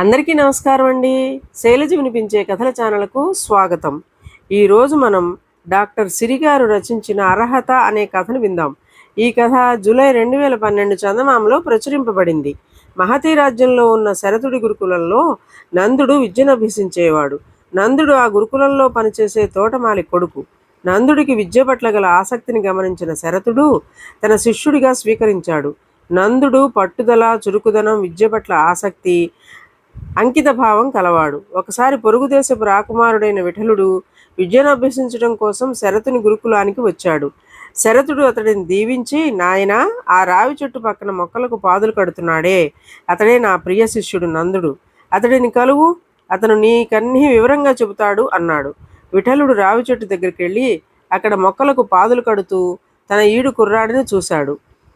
అందరికీ నమస్కారం అండి. శైలజ వినిపించే కథల ఛానల్కు స్వాగతం. ఈరోజు మనం డాక్టర్ సిరిగారు రచించిన అర్హత అనే కథను విందాం. ఈ కథ జూలై రెండు వేల పన్నెండు చందమామలో ప్రచురింపబడింది. మహతీ రాజ్యంలో ఉన్న శరతుడి గురుకులంలో నందుడు విద్యను అభ్యసించేవాడు నందుడు ఆ గురుకులంలో పనిచేసే తోటమాలి కొడుకు. నందుడికి విద్య పట్ల గల ఆసక్తిని గమనించిన శరతుడు తన శిష్యుడిగా స్వీకరించాడు. నందుడు పట్టుదల చురుకుదనం విద్య పట్ల ఆసక్తి అంకిత భావం కలవాడు. ఒకసారి పొరుగు దేశపు రాకుమారుడైన విఠలుడు విద్యను అభ్యసించడం కోసం శరతుని గురుకులానికి వచ్చాడు. శరతుడు అతడిని దీవించి నాయన ఆ రావి చెట్టు పక్కన మొక్కలకు పాదులు కడుతున్నాడే. అతడే నా ప్రియ శిష్యుడు నందుడు. అతడిని కలువు. అతను నీకన్నీ వివరంగా చెబుతాడు అన్నాడు. విఠలుడు రావి చెట్టు దగ్గరికి వెళ్ళి అక్కడ మొక్కలకు పాదులు కడుతూ తన ఈడు కుర్రాడిని చూశాడు.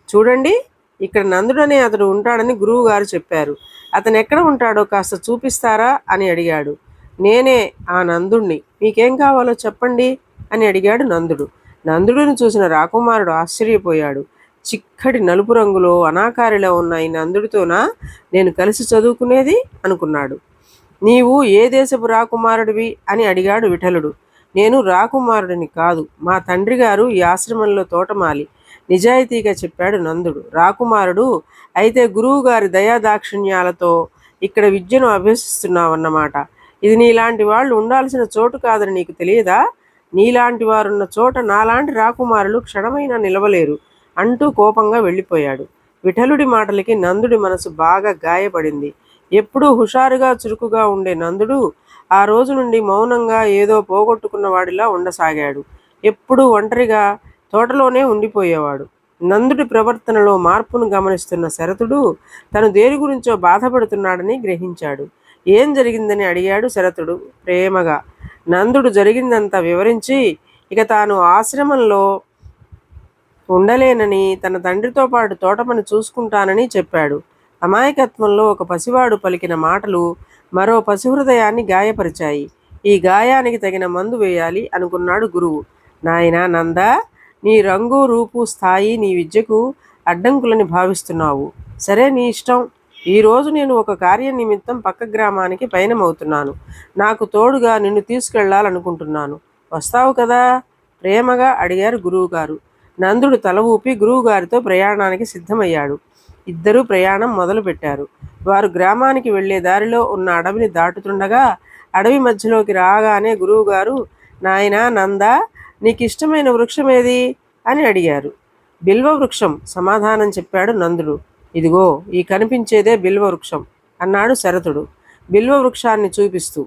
చూడండి ఇక్కడ నందుడనే అతడు ఉంటాడని గురువు గారు చెప్పారు. అతను ఎక్కడ ఉంటాడో కాస్త చూపిస్తారా అని అడిగాడు. నేనే ఆ నందుణ్ణి. మీకేం కావాలో చెప్పండి అని అడిగాడు నందుడు. నందుడిని చూసిన రాకుమారుడు ఆశ్చర్యపోయాడు. చిక్కటి నలుపు రంగులో అనాకారిలో ఉన్న ఈ నందుడితోనా నేను కలిసి చదువుకునేది? అనుకున్నాడు. నీవు ఏ దేశపు రాకుమారుడివి? అని అడిగాడు విఠలుడు. నేను రాకుమారుడిని కాదు. మా తండ్రి గారు ఈ ఆశ్రమంలో తోటమాలి. నిజాయితీగా చెప్పాడు నందుడు. రాకుమారుడు అయితే గురువు గారి దయాదాక్షిణ్యాలతో ఇక్కడ విద్యను అభ్యసిస్తున్నావన్నమాట. ఇది నీలాంటి వాళ్ళు ఉండాల్సిన చోటు కాదని నీకు తెలియదా? నీలాంటి వారున్న చోట నాలాంటి రాకుమారులు క్షణమైనా నిలవలేరు అంటూ కోపంగా వెళ్ళిపోయాడు. విఠలుడి మాటలకి నందుడి మనసు బాగా గాయపడింది. ఎప్పుడూ హుషారుగా చురుకుగా ఉండే నందుడు ఆ రోజు నుండి మౌనంగా ఏదో పోగొట్టుకున్న వాడిలా ఉండసాగాడు. ఎప్పుడూ ఒంటరిగా తోటలోనే ఉండిపోయేవాడు. నందుడి ప్రవర్తనలో మార్పును గమనిస్తున్న శరతుడు తను దేని గురించో బాధపడుతున్నాడని గ్రహించాడు. ఏం జరిగిందని అడిగాడు శరతుడు ప్రేమగా. నందుడు జరిగిందంతా వివరించి ఇక తాను ఆశ్రమంలో ఉండలేనని తన తండ్రితో పాటు తోటపని చూసుకుంటానని చెప్పాడు. అమాయకత్వంలో ఒక పసివాడు పలికిన మాటలు మరో పసిహృదయాన్ని గాయపరిచాయి. ఈ గాయానికి తగిన మందు వేయాలి అనుకున్నాడు గురువు. నాయనా నందా! నీ రంగు రూపు స్థాయి నీ విద్యకు అడ్డంకులని భావిస్తున్నావు. సరే నీ ఇష్టం. ఈరోజు నేను ఒక కార్యం నిమిత్తం పక్క గ్రామానికి పయనమవుతున్నాను. నాకు తోడుగా నిన్ను తీసుకెళ్ళాలనుకుంటున్నాను. వస్తావు కదా? ప్రేమగా అడిగారు గురువుగారు. నందుడు తల ఊపి గురువుగారితో ప్రయాణానికి సిద్ధమయ్యాడు. ఇద్దరూ ప్రయాణం మొదలుపెట్టారు. వారు గ్రామానికి వెళ్ళే దారిలో ఉన్న అడవిని దాటుతుండగా అడవి మధ్యలోకి రాగానే గురువుగారు నాయనా నందా నీకు ఇష్టమైన వృక్షం ఏది? అని అడిగారు. బిల్వ వృక్షం సమాధానం చెప్పాడు నందుడు. ఇదిగో ఈ కనిపించేదే బిల్వ వృక్షం అన్నాడు శరతుడు. బిల్వ వృక్షాన్ని చూపిస్తూ.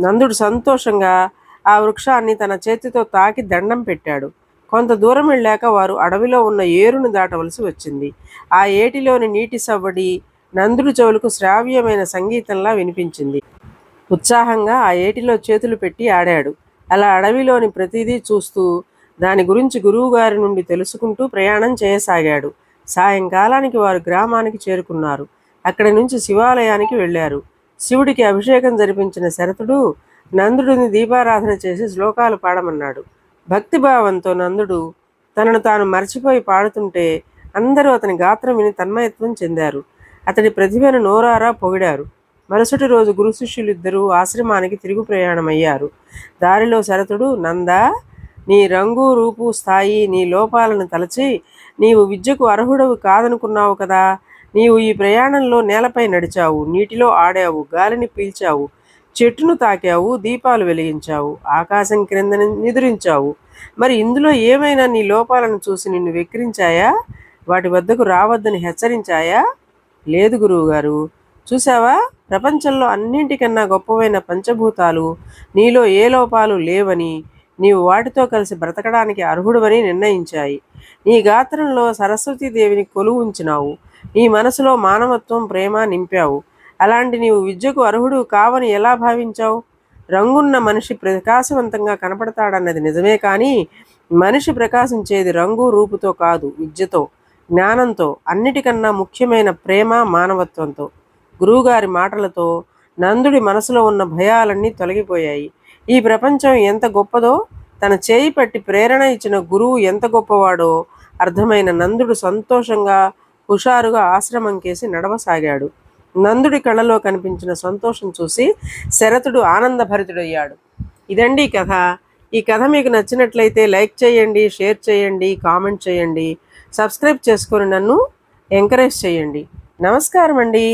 నందుడు సంతోషంగా ఆ వృక్షాన్ని తన చేతితో తాకి దండం పెట్టాడు. కొంత దూరం వెళ్ళాక వారు అడవిలో ఉన్న ఏరును దాటవలసి వచ్చింది. ఆ ఏటిలోని నీటి సవ్వడి నందుడు చెవులకు శ్రావ్యమైన సంగీతంలా వినిపించింది. ఉత్సాహంగా ఆ ఏటిలో చేతులు పెట్టి ఆడాడు. అలా అడవిలోని ప్రతిదీ చూస్తూ దాని గురించి గురువుగారి నుండి తెలుసుకుంటూ ప్రయాణం చేయసాగాడు. సాయంకాలానికి వారు గ్రామానికి చేరుకున్నారు. అక్కడి నుంచి శివాలయానికి వెళ్ళారు. శివుడికి అభిషేకం జరిపించిన శరతుడు నందుడిని దీపారాధన చేసి శ్లోకాలు పాడమన్నాడు. భక్తిభావంతో నందుడు తనను తాను మర్చిపోయి పాడుతుంటే అందరూ అతని గాత్రం విని తన్మయత్వం చెందారు. అతడి ప్రతిభను నోరారా పొగిడారు. మరుసటి రోజు గురు శిష్యులిద్దరూ ఆశ్రమానికి తిరుగు ప్రయాణమయ్యారు. దారిలో శరతుడు నందా నీ రంగు రూపు స్థాయి నీ లోపాలను తలచి నీవు విద్యకు అర్హుడవు కాదనుకున్నావు కదా. నీవు ఈ ప్రయాణంలో నేలపై నడిచావు నీటిలో ఆడావు గాలిని పీల్చావు చెట్టును తాకావు దీపాలు వెలిగించావు ఆకాశం క్రింద నిద్రించావు. మరి ఇందులో ఏమైనా నీ లోపాలను చూసి నిన్ను వెక్కిరించాయా? వాటి వద్దకు రావద్దని హెచ్చరించాయా? లేదు గురువుగారు. చూసావా ప్రపంచంలో అన్నింటికన్నా గొప్పవైన పంచభూతాలు నీలో ఏ లోపాలు లేవని నీవు వాటితో కలిసి బ్రతకడానికి అర్హుడవని నిర్ణయించాయి. నీ గాత్రంలో సరస్వతీదేవిని కొలువు ఉంచినావు. నీ మనసులో మానవత్వం ప్రేమ నింపావు. అలాంటి నీవు విద్యకు అర్హుడు కావని ఎలా భావించావు? రంగున్న మనిషి ప్రకాశవంతంగా కనపడతాడన్నది నిజమే కానీ మనిషి ప్రకాశించేది రంగు రూపుతో కాదు విద్యతో జ్ఞానంతో అన్నిటికన్నా ముఖ్యమైన ప్రేమ మానవత్వంతో. గురువుగారి మాటలతో నందుడి మనసులో ఉన్న భయాలన్నీ తొలగిపోయాయి. ఈ ప్రపంచం ఎంత గొప్పదో తన చేయి పట్టి ప్రేరణ ఇచ్చిన గురువు ఎంత గొప్పవాడో అర్థమైన నందుడు సంతోషంగా హుషారుగా ఆశ్రమం కేసి నడవసాగాడు. నందుడి కళ్ళలో కనిపించిన సంతోషం చూసి శరతుడు ఆనందభరితుడయ్యాడు. ఇదండి కథ. ఈ కథ మీకు నచ్చినట్లయితే లైక్ చేయండి షేర్ చేయండి కామెంట్ చేయండి. సబ్స్క్రైబ్ చేసుకొని నన్ను ఎంకరేజ్ చేయండి. నమస్కారం అండి